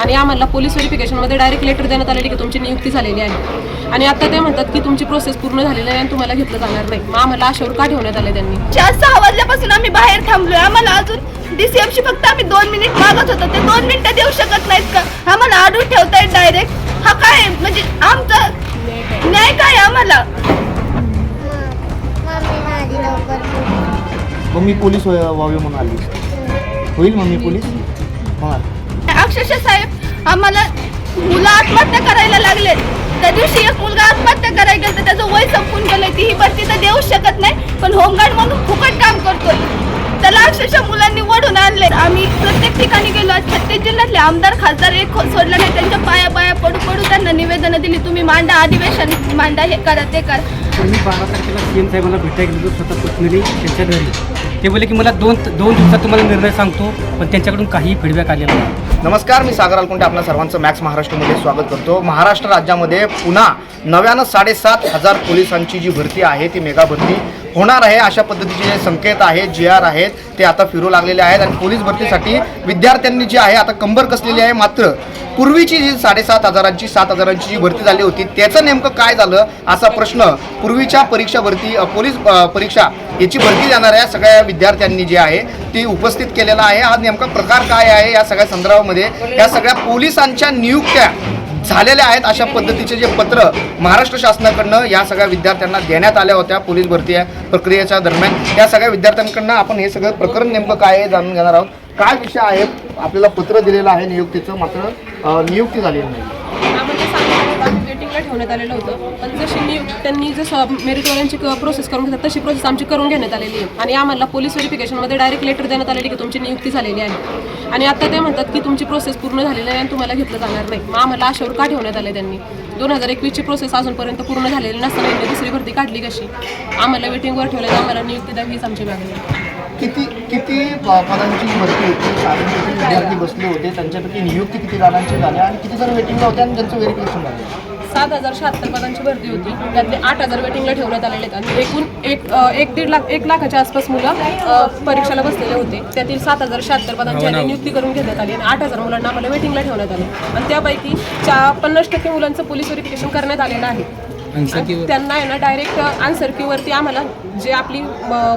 आणि आम्हाला police व्हेरिफिकेशनमध्ये direct letter देण्यात आलेली की तुमची नियुक्ती झालेली आहे. आणि आता ते म्हणतात की तुमची प्रोसेस पूर्ण झालेली आहे आणि तुम्हाला घेतलं जाणार नाही. मग आम्हाला आशावर का ठेवण्यात आले त्यांनी? चार सहा वाजल्यापासून आम्ही बाहेर थांबलोय. आम्हाला अजून डीसीएमशी फक्त आम्ही दोन मिनिट मागत होतो. ते दोन मिनिटं देऊ शकत नाहीत का? आम्हाला आडून ठेवतायत डायरेक्ट हा काय? म्हणजे आमचा न्याय काय आम्हाला? मम्मी माझी लवकर बोल. मम्मी पोलीस होय- व्हावी म्हणून आली. होईल मम्मी पोलीस? हा अक्षरशः साहेब आम्हाला मुलं आत्महत्या करायला लागले त्या दिवशी एक मुलगा आत्महत्या करायला गेला तर त्याचं वय संपून गेलं ती ही भरती तर देऊ शकत नाही पण होमगार्ड म्हणून फुकट काम करतोय. त्याला अक्षरशः मुलांनी ओढून आणले. आम्ही प्रत्येक ठिकाणी गेलो छत्तीस जिल्ह्यातले आमदार खासदार एक खो- सोडलं नाही. त्यांच्या पाया पाया पडू पडू त्यांना निवेदनं दिली तुम्ही मांडा अधिवेशन मांडा हे करा ते करा. मी बारा तारखेला सी एम साहेबांना भेटायला गेलो स्वतः पर्सनली त्यांच्या घरी. ते बोलले की मला दोन दोन दिवसात तुम्हाला निर्णय सांगतो पण त्यांच्याकडून काही फीडबॅक आलेला नाही. नमस्कार मी सागर अलकुंटे आपल्या सर्वांचं मॅक्स महाराष्ट्रमध्ये स्वागत करतो. महाराष्ट्र राज्यामध्ये पुन्हा नव्यानं साडेसात हजार पोलिसांची जी भरती आहे ती मेगा भरती होणार आहे अशा पद्धतीचे जे संकेत आहेत जी आर आहेत ते आता फिरू लागलेले आहेत आणि पोलीस भरतीसाठी विद्यार्थ्यांनी जी आहे आता कंबर कसलेली आहे मात्र पूर्वीची जी साडेसात हजारांची सात हजारांची जी भरती झाली होती त्याचं नेमकं काय झालं असा प्रश्न पूर्वीच्या परीक्षा भरती पोलीस परीक्षा याची भरती देणाऱ्या सगळ्या विद्यार्थ्यांनी जी आहे ती उपस्थित केलेला आहे. हा नेमका प्रकार काय आहे या सगळ्या संदर्भामध्ये? या सगळ्या पोलिसांच्या नियुक्त्या झालेल्या आहेत अशा पद्धतीचे जे पत्र महाराष्ट्र शासनाकडनं या सगळ्या विद्यार्थ्यांना देण्यात आल्या होत्या. पोलीस भरती प्रक्रियेच्या दरम्यान. या सगळ्या विद्यार्थ्यांकडनं आपण हे सगळं प्रकरण नेमकं काय आहे जाणून घेणार आहोत. काय विषय आहे? आपल्याला पत्र दिलेलं आहे नियुक्तीचं मात्र नियुक्ती झालेली नाही. आम्ही वेटिंगला ठेवण्यात आलेलं होतं. पण जशी नियुक्त त्यांनी जसं मेरिटवरांची प्रोसेस करून घेतात तशी प्रोसेस आमची करून घेण्यात आलेली आहे. आणि आम्हाला पोलीस व्हेरिफिकेशनमध्ये डायरेक्ट लेटर देण्यात आलेली की तुमची नियुक्ती झालेली आहे. आणि आता ते म्हणतात की तुमची प्रोसेस पूर्ण झालेली आहे आणि तुम्हाला घेतलं जाणार नाही. मग आम्हाला आशावर का ठेवण्यात आले त्यांनी? दोन हजार एकवीसची प्रोसेस अजूनपर्यंत पूर्ण झालेली नसताना यांनी दुसरी भरती काढली कशी? आम्हाला वेटिंगवर ठेवलं तर आम्हाला नियुक्ती द्यावी हीच आमची मागणी किती किती पदांची भरती होती? शाळेत किती विद्यार्थी बसले होते. त्यांच्यापैकी नियुक्ती किती जणांची झाल्या आणि किती जण वेटिंगला होते आणि त्यांचं व्हेरिफिकेशन झालं? सात हजार शहात्तर पदांची भरती होती. त्यातले आठ हजार वेटिंगला ठेवण्यात आलेले आहेत. आणि एकूण एक एक दीड लाख एक लाखाच्या आसपास मुलं परीक्षेला बसलेले होते. त्यातील सात हजार शहात्तर पदांची आधी नियुक्ती करून घेण्यात आली आणि आठ हजार मुलांना आम्हाला वेटिंगला ठेवण्यात आले. आणि त्यापैकी चा पन्नास टक्के मुलांचं पोलीस व्हेरिफिकेशन करण्यात आलेलं आहे. त्यांना आहे ना डायरेक्ट आन्सर क्यूवरती आम्हाला जे आपली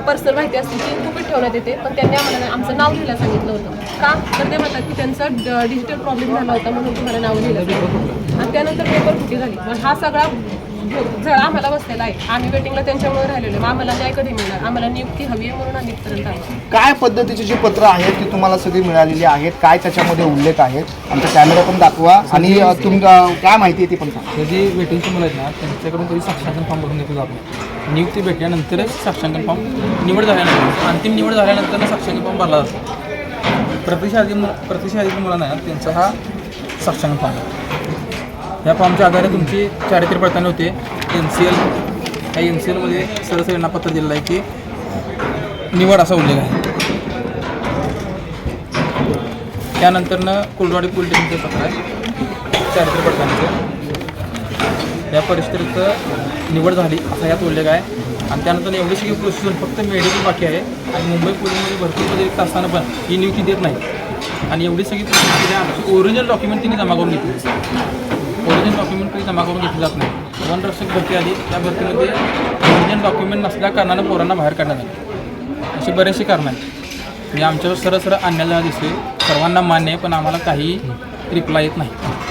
पर्सनल माहिती असते ती गुपित ठेवण्यात येते. पण त्यांनी आम्हाला आमचं नाव लिहायला सांगितलं होतं. का? तर ते म्हणतात की त्यांचा डिजिटल प्रॉब्लेम झाला होता म्हणून तुम्हाला नाव लिहिलं सांगितलं. आणि त्यानंतर पेपर फुटी झाली? मग हा सगळा झळा आम्हाला बसलेला आहे. आम्ही वेटिंगला त्यांच्यामुळे राहिलेलो. मग आम्हाला न्याय कधी मिळणार? आम्हाला नियुक्ती हवी आहे म्हणून आम्ही इथपर्यंत आलो. काय पद्धतीची जी पत्र आहेत ती तुम्हाला सगळी मिळालेली आहेत? काय त्याच्यामध्ये उल्लेख आहेत आमचा कॅमेरा पण दाखवा. आणि अ, तुमका काय माहिती आहे ती पण सांगा. हे जे वेटिंगची मुलं आहेत ना. त्यांच्याकडून कधी साक्षांकन फॉर्म भरून घेतलं जात. नाही नियुक्ती भेटल्यानंतरच साक्षांकन फॉर्म निवड झाल्यानंतर अंतिम निवड झाल्यानंतर साक्षांकन फॉर्म भरला जातो. प्रतिशाधी प्रतिशाधी मुलांना त्यांचा हा साक्षांकन फॉर्म या फॉर्मच्या आधारे तुमची चारित्र्य पडताळणी होते. एन सी एल या एन सी एलमध्ये सरसरींना पत्र दिलेलं आहे की निवड असा उल्लेख आहे. त्यानंतरनं कुलवाडी पोलीस स्टेशनचं पत्र आहे. चारित्र्य पडताळणीचं. या परिस्थितीत निवड झाली असा यात उल्लेख आहे. आणि त्यानंतर एवढी सगळी प्रोसेस फक्त मेडिकल बाकी आहे आणि मुंबई पोलीसमध्ये भरतीमध्ये पदरिक्त असताना पण ही नियुक्ती देत नाही. आणि एवढी सगळी प्रोसेस आमची ओरिजिनल डॉक्युमेंट तिने जमा करून घेतली. ओरिजिनल डॉक्युमेंट कधी जमा करून घेतली जात नाही. वन रक्षक भरती आली त्या भरतीमध्ये ओरिजिनल डॉक्युमेंट नसल्या कारणानं पोरांना बाहेर काढण्यात आली. अशी बरेचशी कारणं आहेत. म्हणजे आमच्यावर सरळ सरळ अन्याय दिसते सर्वांना मान्य आहे पण आम्हाला काही रिप्लाय येत नाही.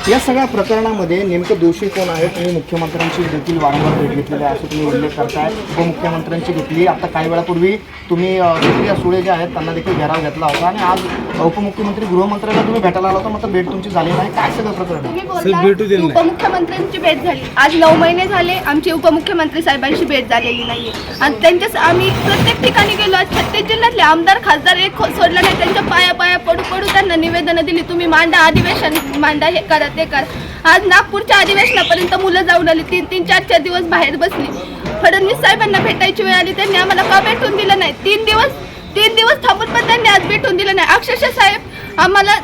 या सगळ्या प्रकरणामध्ये नेमकं दोषी कोण आहे तुम्ही मुख्यमंत्र्यांची देखील वारंवार भेट घेतलेली आहे असं तुम्ही उल्लेख करताय. उपमुख्यमंत्र्यांची घेतली आता काही वेळापूर्वी तुम्ही सुप्रिया सुळे जे आहेत त्यांना देखील घेराव घेतला होता आणि आज उपमुख्यमंत्री गृहमंत्र्यांना तुम्ही भेटायला आला होता. मात्र भेट तुमची झाली नाही. काय सगळं प्रकरण? उपमुख्यमंत्र्यांची भेट झाली. आज नऊ महिने झाले आमची उपमुख्यमंत्री साहेबांची भेट झालेली नाहीये. आणि त्यांच्याच आम्ही प्रत्येक ठिकाणी गेलो. आज छत्तीस जिल्ह्यातले आमदार खासदार एक सोडलं नाही. त्यांच्या पाया पाया पडू पडू त्यांना निवेदनं दिली. तुम्ही मांडा अधिवेशन मांडा हे करा. ते आज नागपूरच्या अधिवेशनापर्यंत मुलं जाऊन आली. तीन तीन चार चार दिवस बाहेर बसली. फडणवीस साहेबांना भेटायची वेळ आली. त्यांनी आम्हाला का भेटून दिलं नाही? तीन दिवस तीन दिवस थांबून पण त्यांनी आज भेटून दिलं नाही. अक्षरशः साहेब आम्हाला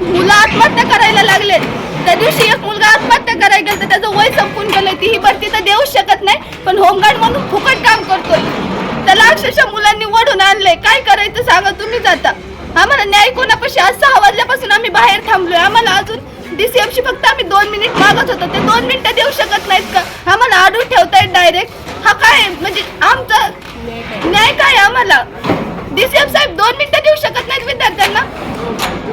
मुलं आत्महत्या करायला लागले. त्या दिवशी एक मुलगा आत्महत्या करायला गेला तर त्याचं वय संपून गेलं ती ही भरती तर देऊ शकत नाही पण होमगार्ड म्हणून फुकट काम करतोय. त्याला अक्षरशः मुलांनी वडून आणलंय. काय करायचं सांगा तुम्ही जाता आम्हाला न्याय कोणापाशी? आज सहा वाजल्यापासून आम्ही बाहेर थांबलोय. आम्हाला अजून डीसीएमशी फक्त आम्ही दोन मिनिट मागत होतो. ते दोन मिनिटं देऊ शकत नाहीत का? आम्हाला अडून ठेवतायत डायरेक्ट हा काय म्हणजे आमचा न्याय काय आम्हाला? डीसीएम साहेब दोन मिनिटं देऊ शकत नाहीत विद्यार्थ्यांना?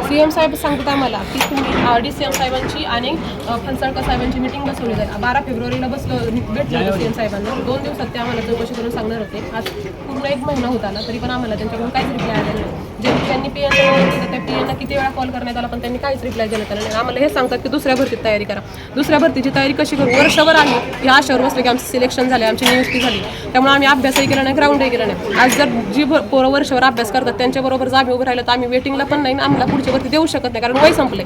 सीएम साहेब सांगतात आम्हाला की तुम्ही डी सी एम साहेबांची आणि अ, फणसळकर साहेबांची मिटिंग बसवली जाईल. बारा फेब्रुवारीला बसलो भेटलो सी एम साहेबांना. दोन दिवसात ते आम्हाला चौकशी करून सांगणार होते. आज पूर्ण एक महिना होता ना तरी पण आम्हाला त्यांच्याकडून काहीच रिप्लाय आलेला नाही. जे त्यांनी पी एन त्या पी एनला किती वेळा कॉल करण्यात आला पण त्यांनी काहीच रिप्लाय देण्यात आला नाही. आम्हाला हे सांगतात की दुसऱ्या भरतीत तयारी करा. दुसऱ्या भरतीची तयारी कशी करू? वर्षभर आली या आशावर बसले की आमचं सिलेक्शन झाले आमची नियुक्ती झाली. त्यामुळे आम्ही अभ्यासही केला नाही ग्राउंडही केला नाही. आज जर जी भर- पोरं वर्षभर अभ्यास करतात त्यांच्याबरोबर जर आम्ही उभं राहिलं तर आम्ही वेटिंगला पण नाही आम्हाला पुढची भरती देऊ शकत नाही कारण वय संपले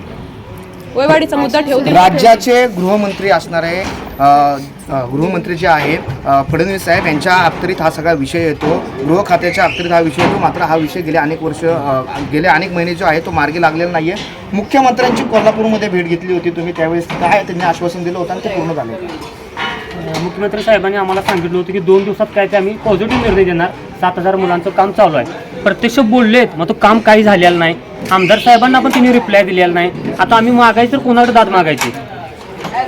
वयवाढीचा मुद्दा ठेवू राज्याचे गृहमंत्री असणारे गृहमंत्री जे आहेत फडणवीस साहेब यांच्या अखतरीत हा सगळा विषय येतो. गृह खात्याच्या अखतरीत हा विषय येतो. मात्र हा विषय गेले अनेक वर्ष गेले अनेक महिने जो आहे तो मार्गी लागलेला नाही आहे मुख्यमंत्र्यांची कोल्हापूरमध्ये भेट घेतली होती तुम्ही त्यावेळेस. काय त्यांनी आश्वासन दिलं होतं आणि ते पूर्ण झाले. मुख्यमंत्री साहेबांनी आम्हाला सांगितलं होतं की दोन दिवसात काय ते आम्ही पॉझिटिव्ह निर्णय देणार. सात हजार मुलांचं काम चालू आहे. प्रत्यक्ष बोललेत मग तो काम काही झालेलं नाही. आमदार साहेबांना पण त्यांनी रिप्लाय दिलेला नाही. आता आम्ही मागायचं तर कोणाकडे दाद मागायची?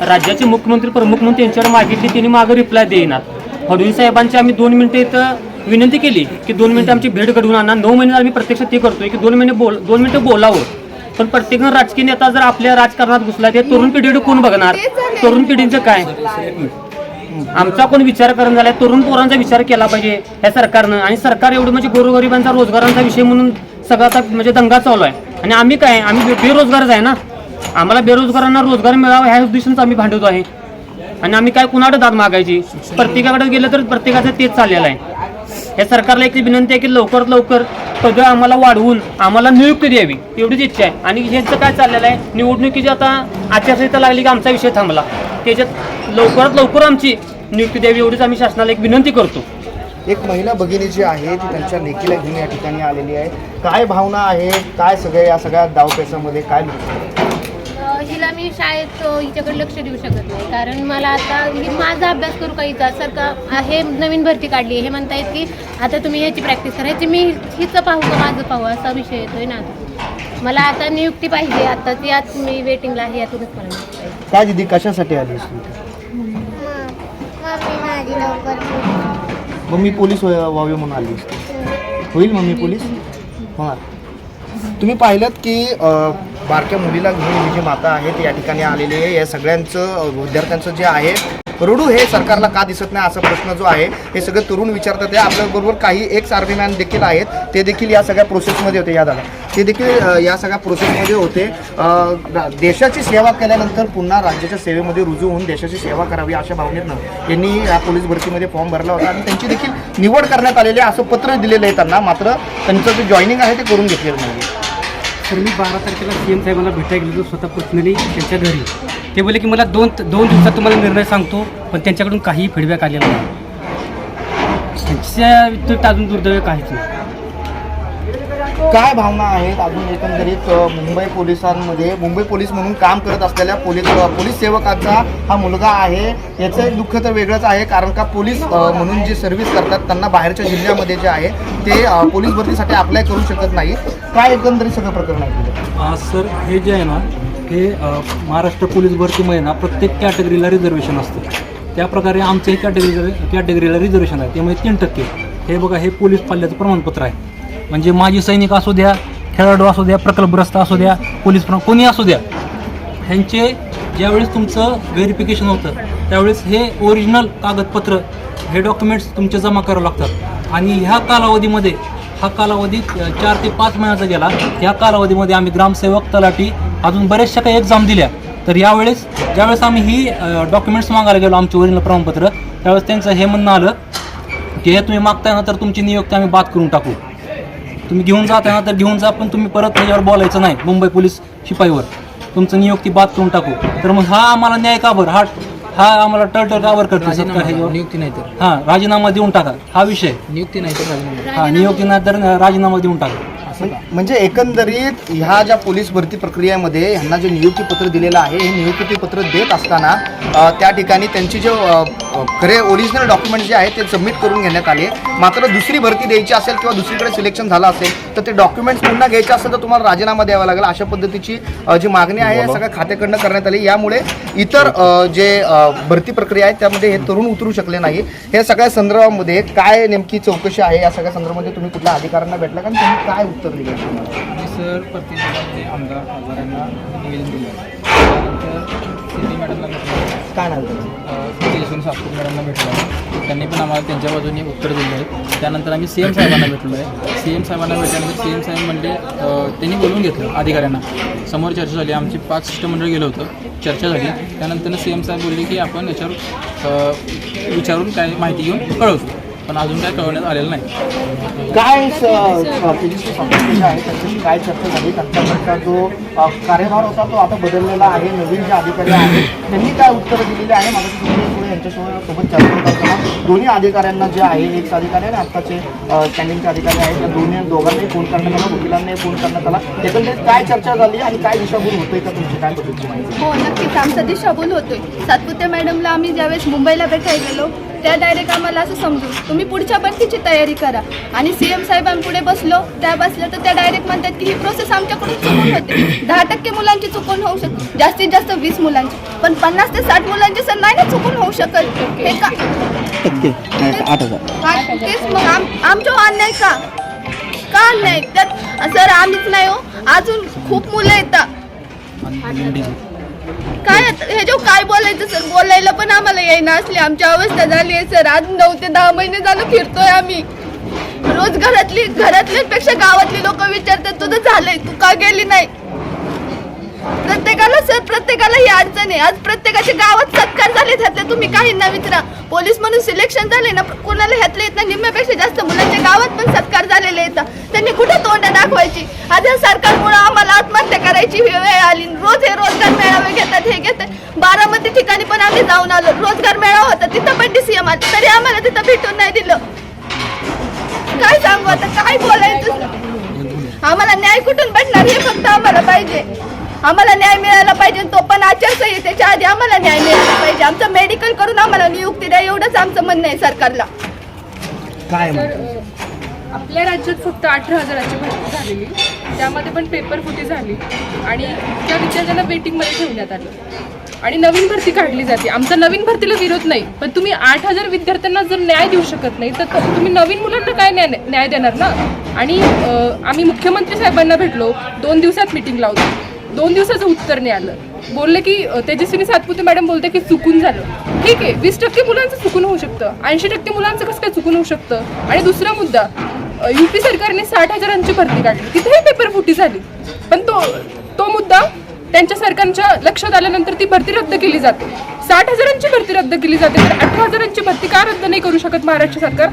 राज्याचे मुख्यमंत्री प्रमुख म्हणून त्यांच्याकडे मागितली त्यांनी मागं रिप्लाय देईनात फडणवीस साहेबांची आम्ही दोन मिनिटं इथं विनंती केली की दोन मिनिटं आमची भेट घडवून आणा. नऊ महिने आम्ही प्रत्यक्ष ते करतोय की दोन महिने बोल दोन मिनिटं बोलावं. पण प्रत्येक राजकीय नेता जर आपल्या राजकारणात घुसला ते तरुण पिढीकडे कोण बघणार? तरुण पिढीचं काय? आमचा कोण विचार करून झालाय? तरुण पोरांचा विचार केला पाहिजे या सरकारनं. आणि सरकार एवढं म्हणजे गोरगरिबांचा रोजगारांचा विषय म्हणून सगळा आता म्हणजे दंगा चालू आहे. आणि आम्ही काय? आम्ही बे- बेरोजगारच आहे ना? आम्हाला बेरोजगारांना रोजगार मिळावा ह्या उद्देशानं आम्ही भांडवतो आहे. आणि आम्ही काय कुणाकडे दाद मागायची? प्रत्येकाकडे गेलं तर प्रत्येकाचं तेच चाललेलं आहे. या सरकारला एक विनंती आहे की लवकरात लवकर पदं आम्हाला वाढवून आम्हाला नियुक्ती द्यावी एवढीच इच्छा आहे. आणि ह्यांचं काय चाललेलं आहे? निवडणुकीची आता आचारसंहिता लागली की आमचा विषय थांबला. त्याच्यात लवकरात लवकर आमची नियुक्ती द्यावी एवढीच आम्ही शासनाला एक विनंती करतो. एक महिला भगिनी जी आहे ती त्यांच्या लेकीला घेऊन या ठिकाणी आलेली आहे. काय भावना आहे? काय सगळ्या या सगळ्या दावपेचामध्ये काय मी शाळेत हिच्याकडे लक्ष देऊ शकत नाही. कारण मला आता ही माझा अभ्यास करू का हिचा? सरकार हे नवीन भरती काढली आहे हे म्हणतायत की आता तुम्ही ह्याची प्रॅक्टिस करायची मी हिचं पाहू का माझं पाहू? असा विषय येतोय ना मला आता नियुक्ती पाहिजे. आता ती आज मी वेटिंगला आहे यातूनच मला नियुक्ती पाहिजे. काय दिदी कशासाठी आलीस तू? मम्मी माझी लवकर पोलीस व्हाय- व्हावे म्हणून आली होईल मम्मी पोलीस? होणार तुम्ही पाहिलं की बारक्या मुलीला घेऊन ही जी माता आहेत या ठिकाणी आलेली आहे. या सगळ्यांचं विद्यार्थ्यांचं जे आहे रडू हे सरकारला का दिसत नाही असा प्रश्न जो आहे हे सगळे तरुण विचारतात. आहे आपल्याबरोबर काही एक्स आर्मी मॅन देखील आहेत. ते देखील या सगळ्या प्रोसेसमध्ये होते या दादा. ते देखील या सगळ्या प्रोसेसमध्ये होते. देशाची सेवा केल्यानंतर पुन्हा राज्याच्या सेवेमध्ये रुजू होऊन देशाची सेवा करावी अशा भावनेतनं यांनी या पोलीस भरतीमध्ये फॉर्म भरला होता आणि त्यांची देखील निवड करण्यात आलेली आहे असं पत्र दिलेलं आहे त्यांना. मात्र त्यांचं जे जॉईनिंग आहे ते करून घेतलेलं नाही तर मी बारा तारखेला सी एम साहेबांना भेटायला गेलो स्वतः पर्सनली त्यांच्या घरी. ते बोलले की मला दोन दोन दिवसात तुम्हाला निर्णय सांगतो पण त्यांच्याकडून काहीही फीडबॅक आलेला नाही. त्यांच्या व्यतिरिक्त अजून दुर्दैव काहीच नाही. काय भावना आहेत अजून एकंदरीत मुंबई पोलिसांमध्ये? मुंबई पोलीस म्हणून काम करत असलेल्या पोलीस पोलीस सेवकाचा हा मुलगा आहे. याचं एक दुःख तर वेगळंच आहे कारण का पोलीस म्हणून जे सर्व्हिस करतात त्यांना बाहेरच्या जिल्ह्यामध्ये जे आहे ते पोलीस भरतीसाठी अप्लाय करू शकत नाही काय एकंदरीत सगळं प्रकरण आहे तुझं? आज सर हे जे आहे ना हे अ, महाराष्ट्र पोलीस भरतीमध्ये ना प्रत्येक कॅटेगरीला रिझर्वेशन असतं. त्या प्रकारे आमचं हे कॅटेगरी कॅटेगरीला रिझर्वेशन आहे. त्यामुळे तीन टक्के. हे बघा हे पोलीस पाल्याचं प्रमाणपत्र आहे. म्हणजे माजी सैनिक असू द्या खेळाडू असू द्या प्रकल्पग्रस्त असू द्या पोलीस प्र कोणी असू द्या ह्यांचे ज्यावेळेस तुमचं व्हेरिफिकेशन होतं त्यावेळेस हे ओरिजिनल कागदपत्र हे डॉक्युमेंट्स तुमचे जमा करावं लागतात. आणि ह्या कालावधीमध्ये हा कालावधी चार ते पाच महिन्याचा गेला. या कालावधीमध्ये आम्ही ग्रामसेवक तलाठी अजून बऱ्याचशा काही एक्झाम दिल्या. तर यावेळेस ज्यावेळेस आम्ही ही डॉक्युमेंट्स मागायला गेलो आमचे ओरिजिनल प्रमाणपत्र त्यावेळेस त्यांचं हे म्हणणं आलं की हे तुम्ही मागताय ना तर तुमची नियुक्ती आम्ही बाद करून टाकू. तुम्ही घेऊन जाताय ना तर घेऊन जा पण तुम्ही परत त्याच्यावर बोलायचं नाही मुंबई पोलीस शिपाईवर. तुमचं नियुक्ती बाद करून टाकू. तर मग हा आम्हाला न्याय का बरं? हा हा आम्हाला टळटळ बरं करतो ह्याच्यावर? नियुक्ती नाही तर. हा राजीनामा देऊन टाका. हा विषय. नियुक्ती नाही तर राजीनामा. हा नियुक्ती नाही तर राजीनामा देऊन टाका. म्हणजे एकंदरीत ह्या ज्या पोलीस भरती प्रक्रियेमध्ये ह्यांना जे नियुक्तीपत्र दिलेलं आहे हे नियुक्तीपत्र देत असताना अ, त्या ठिकाणी त्यांची जे अ, खरे ओरिजिनल डॉक्युमेंट जे आहेत ते सबमिट करून घेण्यात आले. मात्र दुसरी भरती द्यायची असेल किंवा दुसरीकडे सिलेक्शन झालं असेल तर ते डॉक्युमेंट्स पुन्हा घ्यायचे असेल तर तुम्हाला राजीनामा द्यावा लागेल अशा पद्धतीची जी मागणी आहे या सगळ्या खात्याकडनं करण्यात आली. यामुळे इतर जे भरती प्रक्रिया आहे त्यामध्ये हे तरुण उतरू शकले नाही. हे सगळ्या संदर्भामध्ये काय नेमकी चौकशी आहे? या सगळ्या संदर्भामध्ये तुम्ही कुठल्या अधिकाऱ्यांना भेटला का आणि त्यांनी काय उत्तर दिले? सर प्रत्येक जिल्ह्यामध्ये आमदार खासदारांना निवेदन दिलं. त्यानंतर सिद्धी मॅडमला भेटलं. काय नाही झालं? सातपूर मॅडमना भेटलो आहे. त्यांनी पण आम्हाला त्यांच्या बाजूने उत्तर दिलं आहे. त्यानंतर आम्ही सी एम साहेबांना भेटलो आहे. सी एम साहेबांना भेटल्यानंतर सी एम साहेब म्हणले त्यांनी बोलून घेतलं अधिकाऱ्यांना. समोर चर्चा झाली. आमची पाच शिष्टमंडळ गेलं होतं. चर्चा झाली. त्यानंतर सी एम साहेब बोलले की आपण याच्यावर विचारून काय माहिती घेऊन कळवतो. पण अजून काय कळवण्यात आलेलं नाही. काय स- अ, जी आहे त्यांच्याशी काय चर्चा झाली? त्यांच्याकडचा जो अ, कार्यभार होता तो आता बदललेला आहे नवीन जे अधिकारी आहेत त्यांनी काय उत्तर दिलेली आहे? मला यांच्यासोबत सोबत चर्चा करताना दोन्ही अधिकाऱ्यांना जे आहे एक अधिकारी आणि आत्ताचे स्टँडिंगचे अधिकारी आहेत त्या दोन्ही दोघांनाही फोन करण्यात आला वकिलांनाही फोन करण्यात आला. एकंदरीत काय चर्चा झाली आणि काय दिशाभूल होतोय का तुमची? काय पद्धतीची माहिती? हो नक्कीच. आमचा दिशाभूल होतोय. सातपुते मॅडमला आम्ही ज्यावेळेस मुंबईला भेटायला गेलो त्या डायरेक्ट आम्हाला असं समजू तुम्ही पुढच्या भरतीची तयारी करा. आणि सी एम साहेबांपुढे बसलो. त्या बसल्या तर त्या डायरेक्ट म्हणतात की ही प्रोसेस आमच्याकडून चुकून होते. दहा टक्के मुलांची चुकून होऊ शकते. जास्तीत जास्त वीस मुलांची. पण पन्नास ते साठ मुलांची सर नाही ना चुकून होऊ शकत. हे का? आठ हजार. काय? तेच मग आम आमच्यावर अन्याय का? का अन्याय? त्यात सर आम्हीच नाही हो. अजून खूप मुलं येतात. काय आता जो काय बोलायचं सर बोलायला पण आम्हाला येईना असली. आमची अवस्था झाली आहे सर. आज नऊ ते दहा महिने झालं फिरतोय आम्ही. रोज घरातली घरातल्यापेक्षा गावातली लोक विचारतात तुझं झालंय तू का गेली नाही? प्रत्येकाला सर प्रत्येकाला ही अडचण आहे. आज प्रत्येकाच्या गावात सत्कार झाले त्यातले तुम्ही काही ना विचारा. पोलीस म्हणून सिलेक्शन झाले ना कोणाला ह्यातले येत ना निम्म्यापेक्षा जास्त मुलांच्या गावात पण सत्कार झालेले येतात त्यांनी कुठे तोंड दाखवायची? आज या सरकारमुळे आम्हाला आत्महत्या करायची वेळ आली. रोज हे रोजगार मेळावे घेतात हे घेतात. बारामती ठिकाणी पण आम्ही जाऊन आलो. रोजगार मेळावा होता. तिथं पण डीसीएम आले. तरी आम्हाला तिथं भेटून नाही दिलं. काय सांगू आता? काय बोलायचं? आम्हाला न्याय कुठून भेटणार? हे फक्त आम्हाला पाहिजे. आम्हाला न्याय मिळाला पाहिजे तो पण आचारसंहितेच्या आधी आम्हाला न्याय मिळाला पाहिजे. आमचं मेडिकल करून आम्हाला नियुक्ती द्या एवढंच आमचं म्हणणं आहे सरकारला. काय आपल्या राज्यात फक्त अठरा हजाराची भरती झालेली त्यामध्ये पण पेपर फुटी झाली. आणि त्या विद्यार्थ्यांना वेटिंगमध्ये ठेवण्यात आलं. आणि नवीन भरती काढली जाते. आमचा नवीन भरतीला विरोध नाही. पण तुम्ही आठ हजार विद्यार्थ्यांना जर न्याय देऊ शकत नाही तर तुम्ही नवीन मुलांना काय न्याय न्याय देणार ना? आणि अ, आम्ही मुख्यमंत्री साहेबांना भेटलो. दोन दिवसात मिटिंग लावली दोन दिवसाचं उत्तर नाही आलं. बोलले की तेजस्विनी सातपुते मॅडम बोलते की चुकून झालं. ठीक आहे वीस टक्के मुलांचं चुकून होऊ शकतं. ऐंशी टक्के मुलांचं कसं काय चुकून होऊ शकतं? आणि दुसरा मुद्दा युपी सरकारने साठ हजारांची भरती काढली. तिथेही पेपर फुटी झाली. पण तो तो मुद्दा त्यांच्या सरकारच्या लक्षात आल्यानंतर ती भरती रद्द केली जाते. साठ हजारांची भरती रद्द केली जाते तर अठरा हजारांची भरती का रद्द नाही करू शकत महाराष्ट्र सरकार?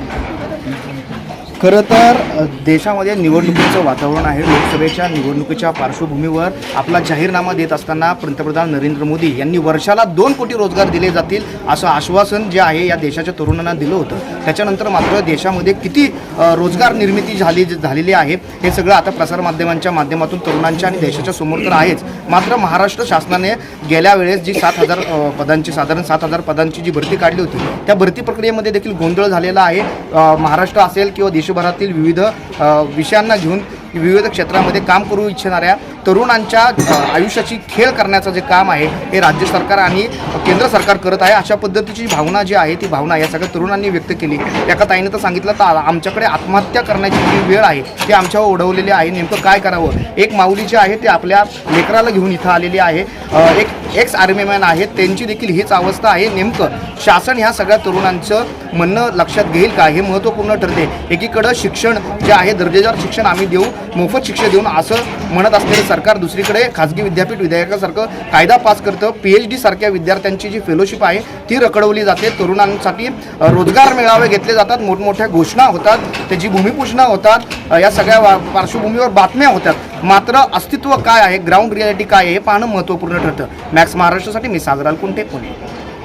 खरं तर देशामध्ये निवडणुकीचं वातावरण आहे. लोकसभेच्या निवडणुकीच्या पार्श्वभूमीवर आपला जाहीरनामा देत असताना पंतप्रधान नरेंद्र मोदी यांनी वर्षाला दोन कोटी रोजगार दिले जातील असं आश्वासन जे आहे या देशाच्या तरुणांना दिलं होतं. त्याच्यानंतर मात्र देशामध्ये किती रोजगार निर्मिती झाली झालेली आहे हे सगळं आता प्रसारमाध्यमांच्या माध्यमातून तरुणांच्या आणि देशाच्या समोर तर आहेच. मात्र महाराष्ट्र शासनाने गेल्या वेळेस जी सात हजार पदांची साधारण सात हजार पदांची जी भरती काढली होती त्या भरती प्रक्रियेमध्ये देखील गोंधळ झालेला आहे. महाराष्ट्र असेल किंवा देशभरातील विविध विषयांना घेऊन विविध क्षेत्रामध्ये काम करू इच्छिणाऱ्या तरुणांच्या आयुष्याची खेळ करण्याचं जे काम आहे हे राज्य सरकार आणि केंद्र सरकार करत आहे. अशा पद्धतीची भावना जी आहे ती भावना या सगळ्या तरुणांनी व्यक्त केली. एका ताईनं तर सांगितलं तर आ- आमच्याकडे आत्महत्या करण्याची जी वेळ आहे ती आमच्यावर ओढवलेली आहे. नेमकं काय करावं? एक माऊली जी आहे ती आपल्या लेकराला घेऊन इथं आलेली आहे. एक एक्स आर्मीमॅन आहेत त्यांची देखील हीच अवस्था आहे. नेमकं शासन ह्या सगळ्या तरुणांचं म्हणणं लक्षात घेईल का हे महत्त्वपूर्ण ठरते. एकीकडं शिक्षण जे आहे दर्जेदार शिक्षण आम्ही देऊ मोफत शिक्षण देऊन असं म्हणत असलेलं सरकार दुसरीकडे खाजगी विद्यापीठ विधेयकासारखं कायदा पास करतं. पी एच डीसारख्या विद्यार्थ्यांची जी फेलोशिप आहे ती रखडवली जाते. तरुणांसाठी रोजगार मेळावे घेतले जातात. मोठमोठ्या घोषणा होतात. त्याची भूमिपूजना होतात. या सगळ्या पार्श्वभूमीवर बातम्या होतात मात्र अस्तित्व काय आहे? ग्राउंड रियालिटी काय आहे? हे पाहणं महत्त्वपूर्ण ठरतं. मॅक्स महाराष्ट्रासाठी मी सागराल कुंटे पुणे.